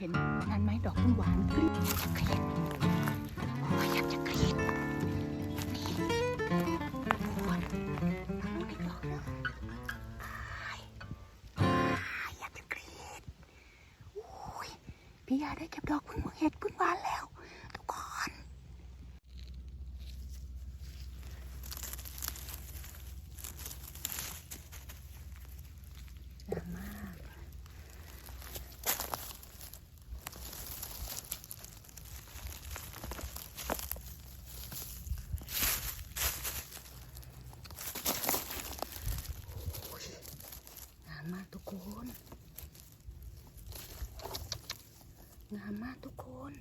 เห็นนั่นไหมดอกพุ่งหวานกรี๊ดกรี๊ดโอ้ยอยากจะกรี๊ดนี่ทุกคนทำนู่นอีกดอกหนึงอ้ายอ้ายอยากจะกรี๊ดโอ้ยพี่ยาได้เก็บดอกพุ่งเห็ดพุ่งหวานแล้ว ทุกคนงามมาก โอ้ยงามมากทุกคน งามมากทุกคน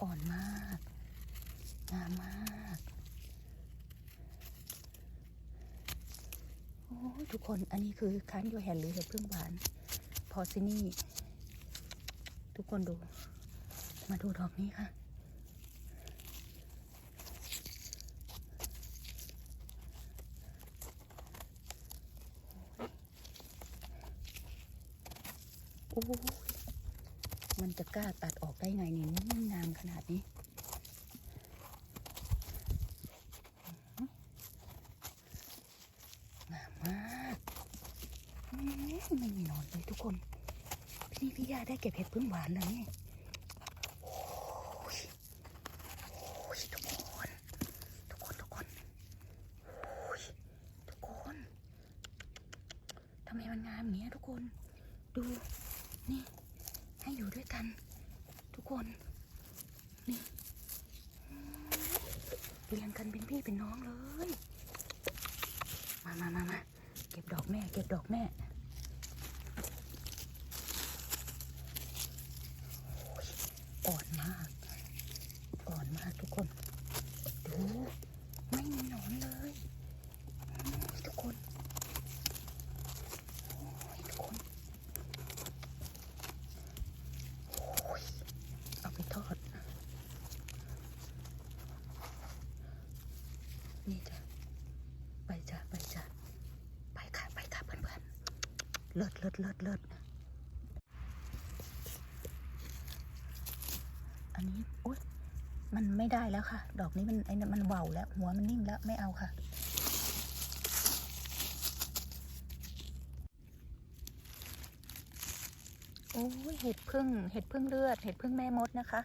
อ่อนมาก งามมาก โอ้ย ทุกคนอันนี้คือคันโยแฮนหรือเห็ดพึ่งหวาน พอซินี่ ทุกคนดู มาดูดอกนี้ค่ะ โอ้มันจะกล้าตัดออกได้ไงเนี่ยนี่งามขนาดนี้ งามมากอืม ไม่มีนอนเลยทุกคนพี่นี่พี่ยาได้เก็บเห็ดพึ่งหวานแล้วนี่โอ้ยโอ้ยทุกคนทุกคนทุกคนโอ้ยทุกคนทำไมมันงามเงี้ยทุกคนดูนี่ให้อยู่ด้วยกัน ทุกคนนี่เรียงกันเป็นพี่เป็นน้องเลย มามามามาเก็บดอกแม่ เก็บดอกแม่โอ้ย อ่อนมาก อ่อนมากทุกคน ดูไม่มีหนอนเลยทุกคนโอ้ยทุกคนโอ้ยเอาไปทอดนี่จ้ะไปจ้ะไปจ้ะไปค่ะไปค่ะเพื่อนๆเลิศเลิศเลิศเลิศอันนี้อุ้ย มันไม่ได้แล้วค่ะ ดอกนี้มันไอ้นั่มันเบาแล้ว หัวมันนิ่มแล้วไม่เอาค่ะ โอ้ยเห็ดพึ่งเห็ดพึ่งเลือด เห็ดพึ่งแม่มดนะคะ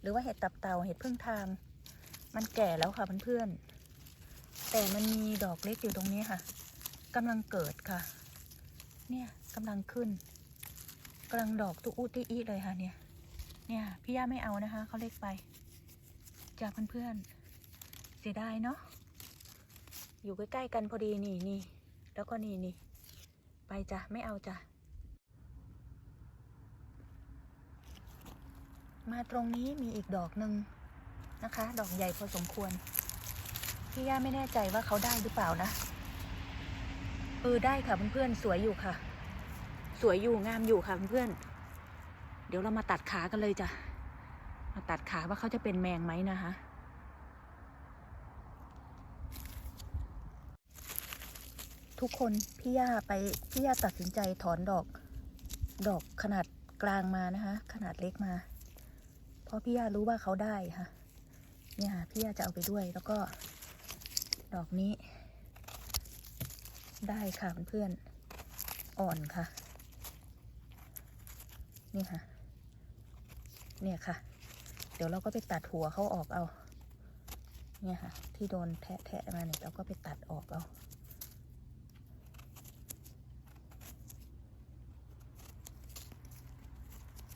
หรือว่าเห็ดตับเต่าเห็ดพึ่งทาม มันแก่แล้วค่ะเพื่อนๆแต่มันมีดอกเล็กอยู่ตรงนี้ค่ะกำลังเกิดค่ะ เนี่ยกำลังขึ้นกำลังดอกตุอุติอีเลยค่ะเนี่ยเนี่ยพี่ย่าไม่เอานะคะเขาเล็กไป จาเพื่อนๆ เสียดายเนาะ อยู่ใกล้ๆกันพอดีนี่นี่แล้วก็นี่นี่ไปจ้ะไม่เอาจ้ะ มาตรงนี้มีอีกดอกหนึ่งนะคะ ดอกใหญ่พอสมควร พี่ย่าไม่แน่ใจว่าเขาได้หรือเปล่านะ เออได้ค่ะเพื่อนๆ สวยอยู่ค่ะ สวยอยู่งามอยู่ค่ะเพื่อนๆ เดี๋ยวเรามาตัดขากันเลยจ้ะ ตัดขาว่าเขาจะเป็นแมงไหมนะคะทุกคนพี่ย่าไปพี่ย่าตัดสินใจถอนดอก ดอกขนาดกลางมานะคะ ขนาดเล็กมา เพราะพี่ย่ารู้ว่าเขาได้ค่ะ เนี่ยพี่ย่าจะเอาไปด้วยแล้วก็ ดอกนี้ ได้ค่ะเพื่อนอ่อนค่ะ นี่ค่ะ เนี่ยค่ะ ดี๋ยวเราก็ไปตัดหัวเขาออกเอา เนี่ยค่ะ ที่โดนแทะมาเนี่ยเราก็ไปตัดออกเอา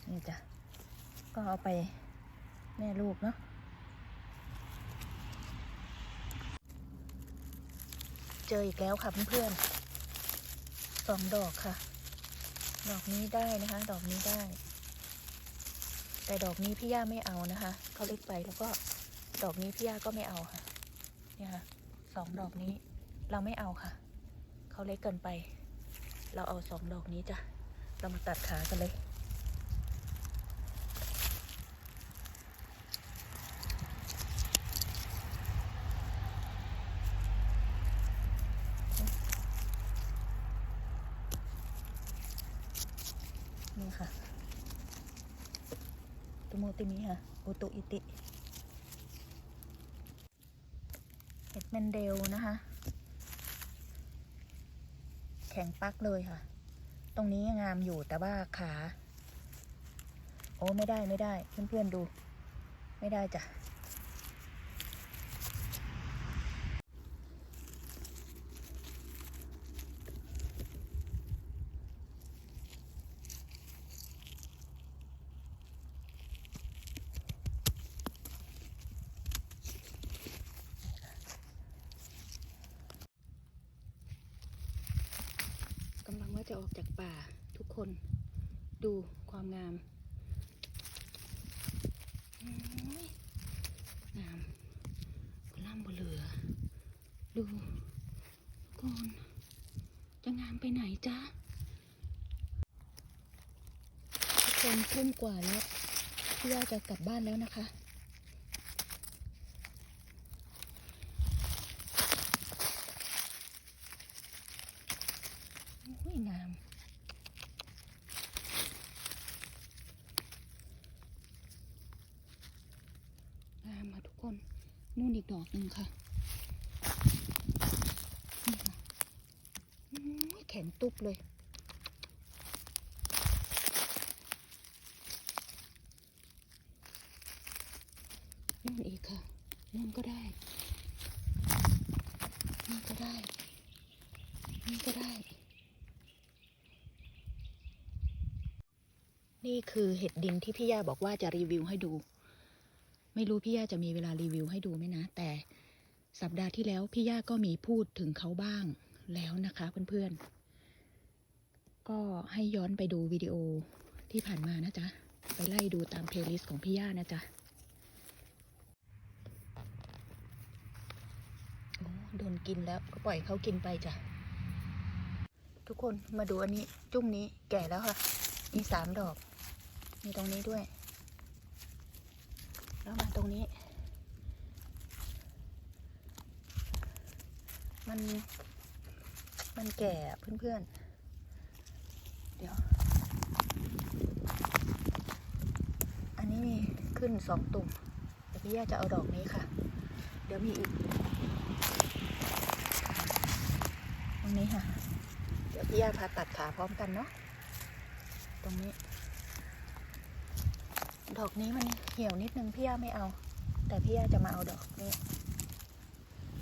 นี่จ้ะ ก็เอาไปแม่ลูกเนาะเจออีกแล้วค่ะเพื่อนๆสองดอกค่ะ ดอกนี้ได้นะคะ ดอกนี้ได้ แต่ดอกนี้พี่ย่าไม่เอานะคะเขาเล็กไปแล้วก็ดอกนี้พี่ย่าก็ไม่เอาค่ะ เนี่ยค่ะสองดอกนี้เราไม่เอาค่ะเขาเล็กเกินไป เราเอาสองดอกนี้จ้ะเรามาตัดขากันเลย นี่ค่ะ ตุโมติมิค่ะโอตุอิติเห็ดแมนเดลนะคะ แข็งปักเลยค่ะ ตรงนี้งามอยู่แต่ว่าขา โอ้ไม่ได้ไม่ได้ เพื่อนๆดู ไม่ได้จ้ะ กำลังว่าจะออกจากป่าทุกคนดูความงามโอ้ยงามบล่ำบเหลือ ดูก่อนจะงามไปไหนจ๊ะทุกคนทุ่มกว่าแล้วพี่ว่าจะกลับบ้านแล้วนะคะ โอ้ยงาม งามมาทุกคน นู่นอีกดอกหนึ่งค่ะ นี่ค่ะโอ้ยแข็งตุบเลย นู่นอีกค่ะ นู่นก็ได้ นี่ก็ได้ นี่ก็ได้ นี่คือเห็ดดินที่พี่ย่าบอกว่าจะรีวิวให้ดู ไม่รู้พี่ย่าจะมีเวลารีวิวให้ดูไหมนะ แต่สัปดาห์ที่แล้วพี่ย่าก็มีพูดถึงเขาบ้างแล้วนะคะเพื่อนๆ ก็ให้ย้อนไปดูวิดีโอที่ผ่านมานะจ๊ะ ไปไล่ดูตามเพลย์ลิสต์ของพี่ย่านะจ๊ะโอ้โดน กินแล้วก็ปล่อยเขากินไปจ้ะ ทุกคนมาดูอันนี้จุ้มนี้แก่แล้วค่ะ มีสามดอก มีตรงนี้ด้วย แล้วมาตรงนี้ มัน มันแก่เพื่อนๆ เดี๋ยว อันนี้มีขึ้นสองตุ่มเดี๋ยวพี่ย่าจะเอาดอกนี้ค่ะ เดี๋ยวมีอีก ต รงนี้ค่ะ เดี๋ยวพี่ยาพาตัดขาพร้อมกันเนาะ ตรงนี้ ดอกนี้มันเหี่ยวนิดนึงพี่ยาไม่เอา แต่พี่ยาจะมาเอาดอกนี้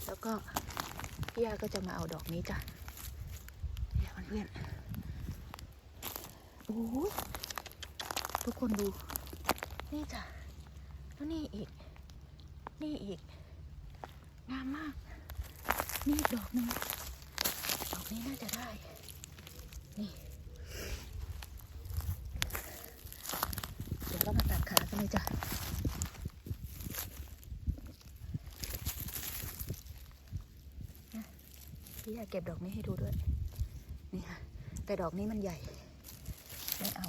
แล้วก็พี่ยาก็จะมาเอาดอกนี้จ้ะเนี่ยวเพื่อนโอ้ทุกคนดู นี่จ้ะแล้วนี่อีก นี่อีก งามมาก นี่อีกดอกหนึ่ง นี้น่าจะได้ นี่ เดี๋ยวเรามาตัดขากันเลยจ้ะนะพี่อยากเก็บดอกนี้ให้ดูด้วย นี่ค่ะ แต่ดอกนี้มันใหญ่ ไม่เอา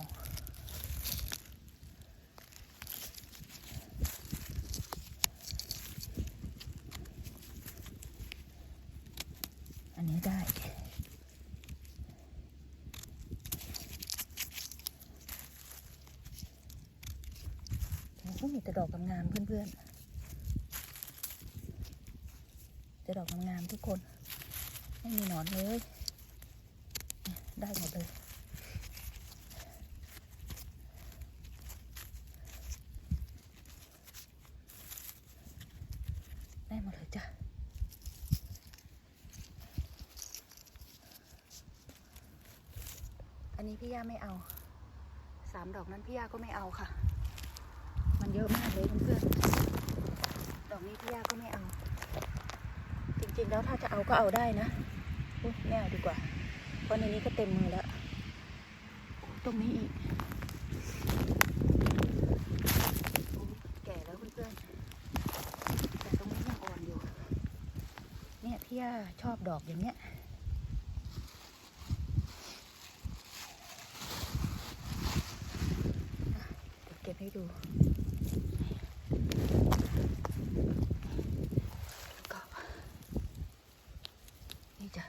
อันนี้ได้ โอ้โหมีแต่ดอกงามๆ เพื่อนๆแต่ดอกงามๆทุกคน ไม่มีหนอนเลย ได้หมดเลยได้หมดเลยจ้ะอันนี้พี่ย่าไม่เอาสามดอกนั้นพี่ย่าก็ไม่เอาค่ะ เยอะมากเลยเพื่อนๆ ดอกนี้พี่ยาก็ไม่เอา จริงๆแล้วถ้าจะเอาก็เอาได้นะอุ๊ยไม่เอาดีกว่า เพราะในนี้ก็เต็มมือแล้ว ตรงนี้อีก แก่แล้วเพื่อนๆ แต่ตรงนี้ยังอ่อนอยู่ เนี่ยพี่ย่าชอบดอกอย่างเนี้ยเก็บให้ดูแล้วก็นี่จ้ะ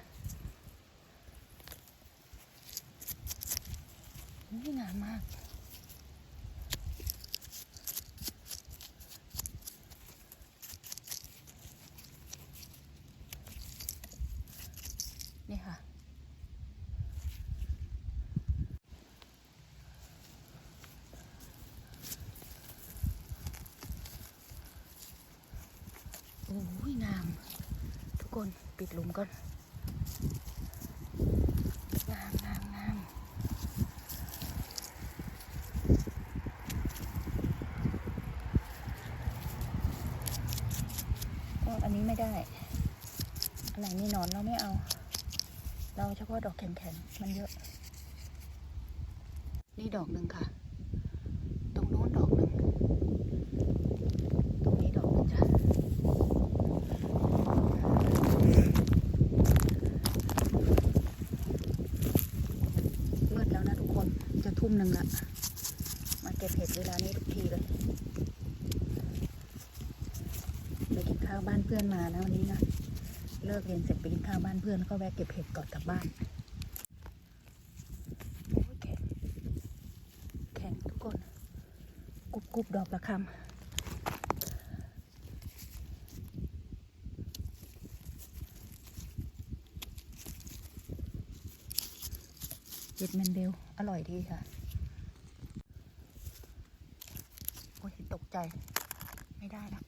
นี่งามมาก นี่ค่ะ โอ้ยงาม ทุกคนปิดหลุมก่อน งามงามงามอ้อันนี้ไม่ได้ อันไหนมีหนอนเราไม่เอา เราเฉพาะดอกแข็งๆ มันเยอะ นี่ดอกหนึ่งค่ะ ตรงโน้นดอกหนึ่ง ตรงนี้ดอกหนึ่งจ้ะ มืดแล้วนะทุกคน จะทุ่มหนึ่งละ มาเก็บเห็ดเวลานี้ทุกทีเลย ไปกิน ข้าวบ้านเพื่อนมานะวันนี้นะ เลิกเรียนเสร็จไปกินข้าวบ้านเพื่อนก็แวะเก็บเห็ดก่อนกลับบ้านแข็งแข็งทุกคนกรุบกรุบดอกประคำเห็ดแมนเดลอร่อยดีค่ะ โอ้ยตกใจ ไม่ได้ละ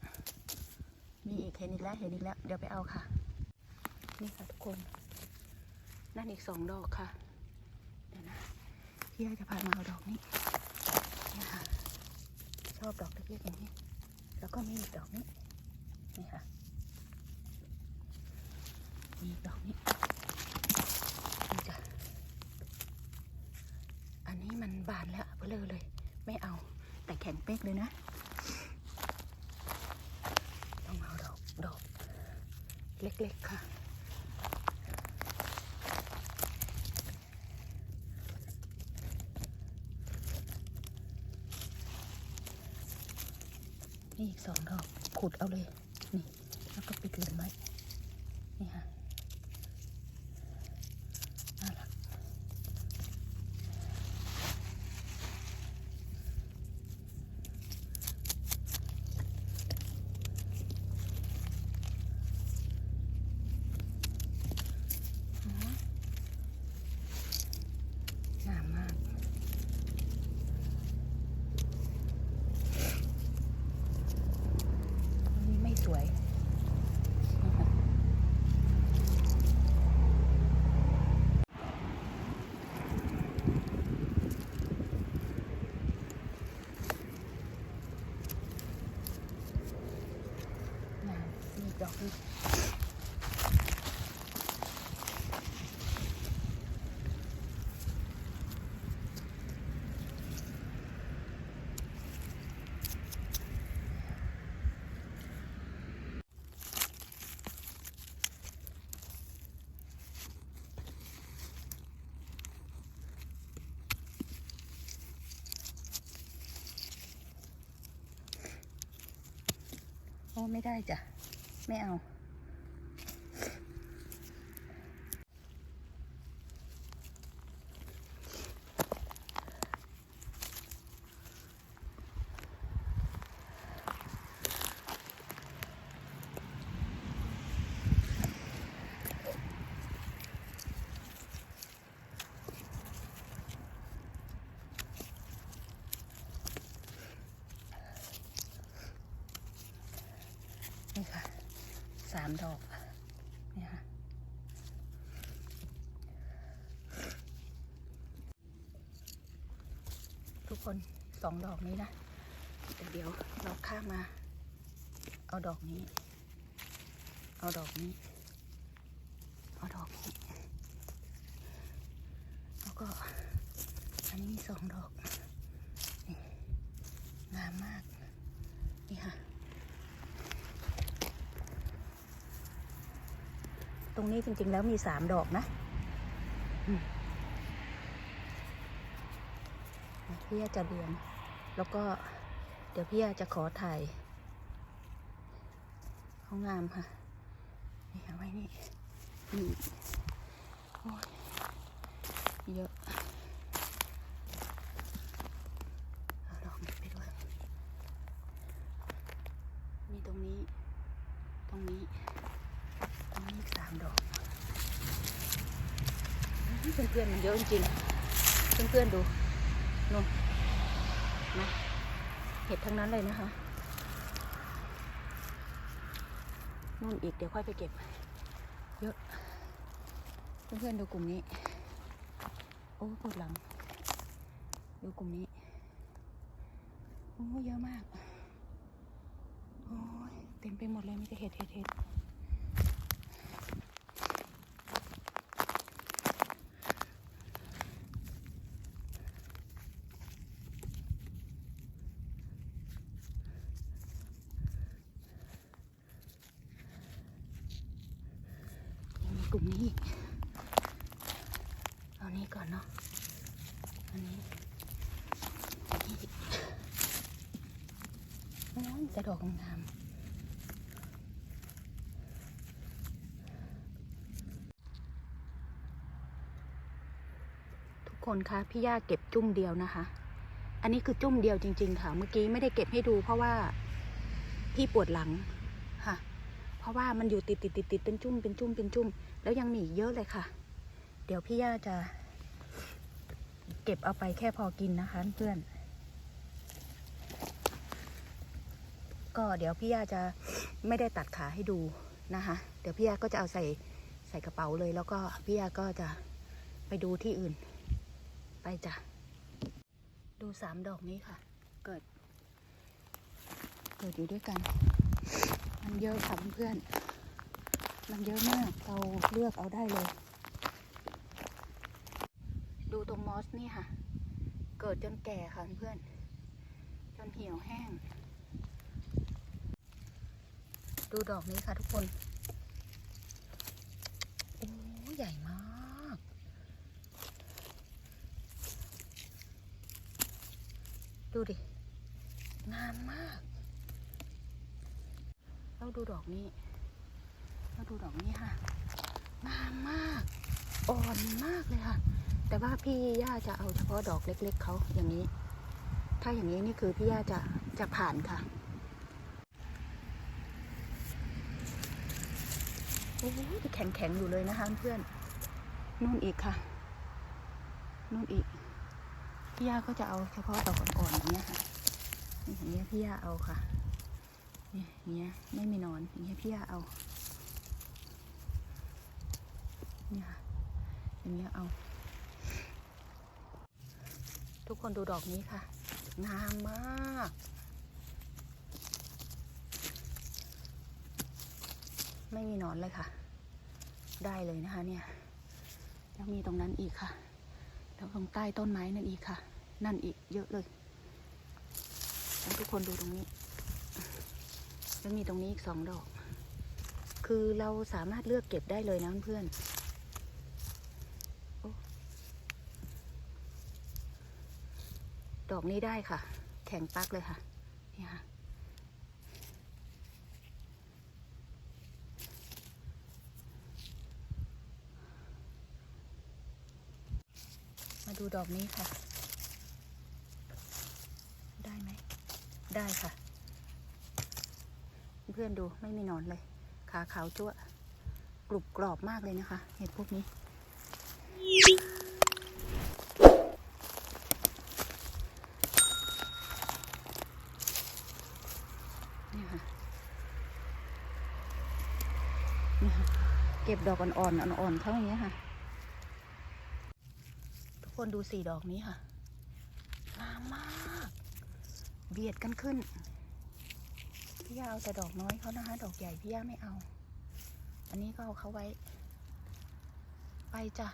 มีอีก เห็นอีกแล้วเห็นอีกแล้ว เดี๋ยวไปเอาค่ะ นี่ค่ะทุกคน นั่นอีกสองดอกค่ะ เดี๋ยวนะพี่ยาจะพามาเอาดอกนี้นี่ค่ะ ชอบดอกเล็กๆอย่างนี้ แล้วก็มีอีกดอกนี้ นี่ค่ะ มีอีกดอกนี้นี่จ้ะอันนี้มันบานแล้วเบลอเลย ไม่เอา แต่แข็งเป๊กเลยนะ ต้องเอาดอก ดอก เล็ก ๆ ค่ะ นี่อีกสองดอกขุดเอาเลย นี่ แล้วก็ปิดหลุมไว้ นี่ค่ะน่ารักอ๋องามมาก อันนี้ไม่สวยนะคะงามมีดอกนี้โอ้ ไม่เอาามดอกนี่ค่ะทุกคนสองดอกนี้นะแต่เดี๋ยวเราข้ามมา เอาดอกนี้ เอาดอกนี้ เอาดอกนี้ แล้วก็ อันนี้มีสองดอก งามมาก นี่ค่ะ ตรงนี้จริง ๆ แล้วมีสามดอกนะพี่จะเรียง แล้วก็เดี๋ยวพี่จะขอถ่ายห้องงามค่ะ นี่เอาไว้นี่นี่โอ้ยเยอะดอกนี้ไปด้วย มีตรงนี้ ตรงนี้ ตรงนี้อีกสาม ดอกเพื่อนๆมันเยอะจริงๆเพื่อนๆดูนู่นนะเห็ดทั้งนั้นเลยนะคะนู่นอีกเดี๋ยวค่อยไปเก็บเยอะเพื่อนๆดูกลุ่มนี้ โอ้ปวดหลัง ดูกลุ่มนี้โอ้เยอะมาก โอ้ยเต็มไปหมดเลยมีแต่เห็ดเห็ดเห็ด กลุ่มนี้อีกเอานี้ก่อนเนาะอันนี้อันนี้อีกโอ้ยแต่ดอกงามทุกคนคะพี่ย่าเก็บจุ่มเดียวนะคะ อันนี้คือจุ่มเดียวจริง ๆ ค่ะ เมื่อกี้ไม่ได้เก็บให้ดูเพราะว่าพี่ปวดหลัง ราะว่ามันอยู่ติดติดติดติดเป็นจุ่มเป็นจุ่มเป็นจุ่มแล้วยังมีอีกเยอะเลยค่ะ เดี๋ยวพี่ย่าจะ เก็บเอาไปแค่พอกินนะคะเพื่อน ก็เดี๋ยวพี่ย่าจะไม่ได้ตัดขาให้ดูนะคะ เดี๋ยวพี่ย่าก็จะเอาใส่ใส่กระเป๋าเลย แล้วก็พี่ย่าก็จะไปดูที่อื่น ไปจ้ะดูสามดอกนี้ค่ะ เกิด เกิดอยู่ด้วยกัน มันเยอะค่ะเพื่อนๆมันเยอะมากเราเลือกเอาได้เลย ดูตรงมอสนี่ค่ะ เกิดจนแก่ค่ะเพื่อน จนเหี่ยวแห้ง ดูดอกนี้ค่ะทุกคน โอ้ใหญ่มาก ดูดิ งามมาก แล้วดูดอกนี้แล้วดูดอกนี้ค่ะงามมาก อ่อนมากเลยค่ะ แต่ว่าพี่ย่าจะเอาเฉพาะดอกเล็ก ๆเขาอย่างนี้ ถ้าอย่างนี้นี่คือพี่ย่าจะจะผ่านค่ะโอ้ยแข็งแข็งๆอยู่เลยนะคะเพื่อน นู่นอีกค่ะ นู่นอีก พี่ย่าก็จะเอาเฉพาะดอกอ่อนๆอย่างเงี้ยค่ะ อย่างเงี้ยพี่ย่าเอาค่ะ นี่ยเงี้ยไม่มีนอนอย่างเงี้ยพี่ย่าเอานี่ค่ะอย่างเงี้ยเอา ทุกคนดูดอกนี้ค่ะ งามมากไม่มีนอนเลยค่ะ ได้เลยนะคะเนี่ย แล้วมีตรงนั้นอีกค่ะ แล้วตรงใต้ต้นไม้นั่นอีกค่ะ นั่นอีกเยอะเลย ทุกคนดูตรงนี้ แล้วมีตรงนี้อีกสองดอก คือเราสามารถเลือกเก็บได้เลยนะเพื่อนๆดอกนี้ได้ค่ะ แข็งปักเลยค่ะนี่ค่ะมาดูดอกนี้ค่ะ ได้ไหม ได้ค่ะ เพื่อนดูไม่มีหนอนเลย ขาขาวจั่วกรุบกรอบมากเลยนะคะ เห็ดพวกนี้ นี่ค่ะ นี่ค่ะ เก็บดอกอ่อนๆอ่อนๆเขาอย่างเงี้ค่ะ ทุกคนดูสี่ดอกนี้ค่ะงามมาก เบียดกันขึ้น พี่ย่าเอาแต่ดอกน้อยเขานะคะ ดอกใหญ่พี่ย่าไม่เอา อันนี้ก็เอาเขาไว้ ไปจ้ะ